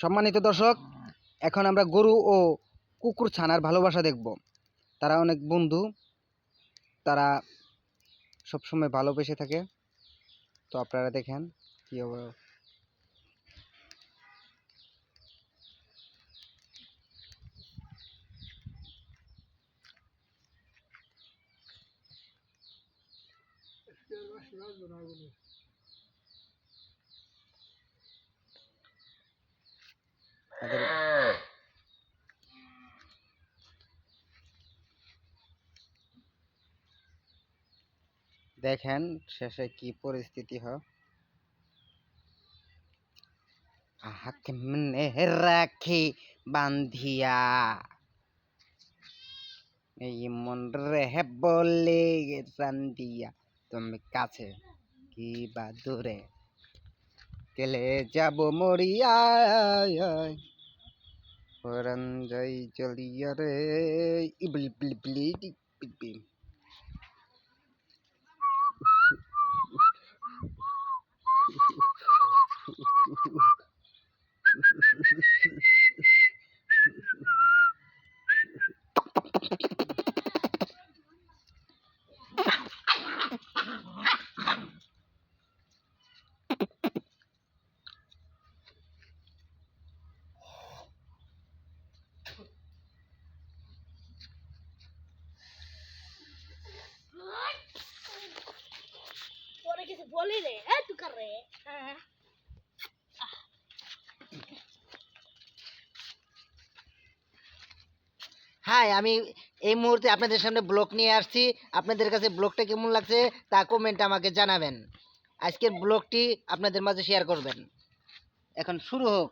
সম্মানিত দর্শক, এখন আমরা গরু ও কুকুর ছানার ভালোবাসা দেখব। তারা অনেক বন্ধু, তারা সবসময় ভালোবেসে থাকে। তো আপনারা দেখেন কি হবে তাদের দেখেন শেষে কি পরিস্থিতি হয়। রাখি বান্ধিয়া। এই মন রেহে বলে রান্দিয়া তুমি কাছে কি বা দূরে? গেলে যাব মরিয়া পরান যাই চলিয়া রে ইবলি বিলি বিলি ডি বি বি। হ্যাঁ রে হ্যাঁ হাই আমি এই মুহূর্তে আপনাদের সামনে ব্লগ নিয়ে আসছি। আপনাদের কাছে ব্লগটা কেমন লাগছে তা কমেন্ট আমাকে জানাবেন। আজকের ব্লগটি আপনাদের মাঝে শেয়ার করবেন। এখন শুরু হোক।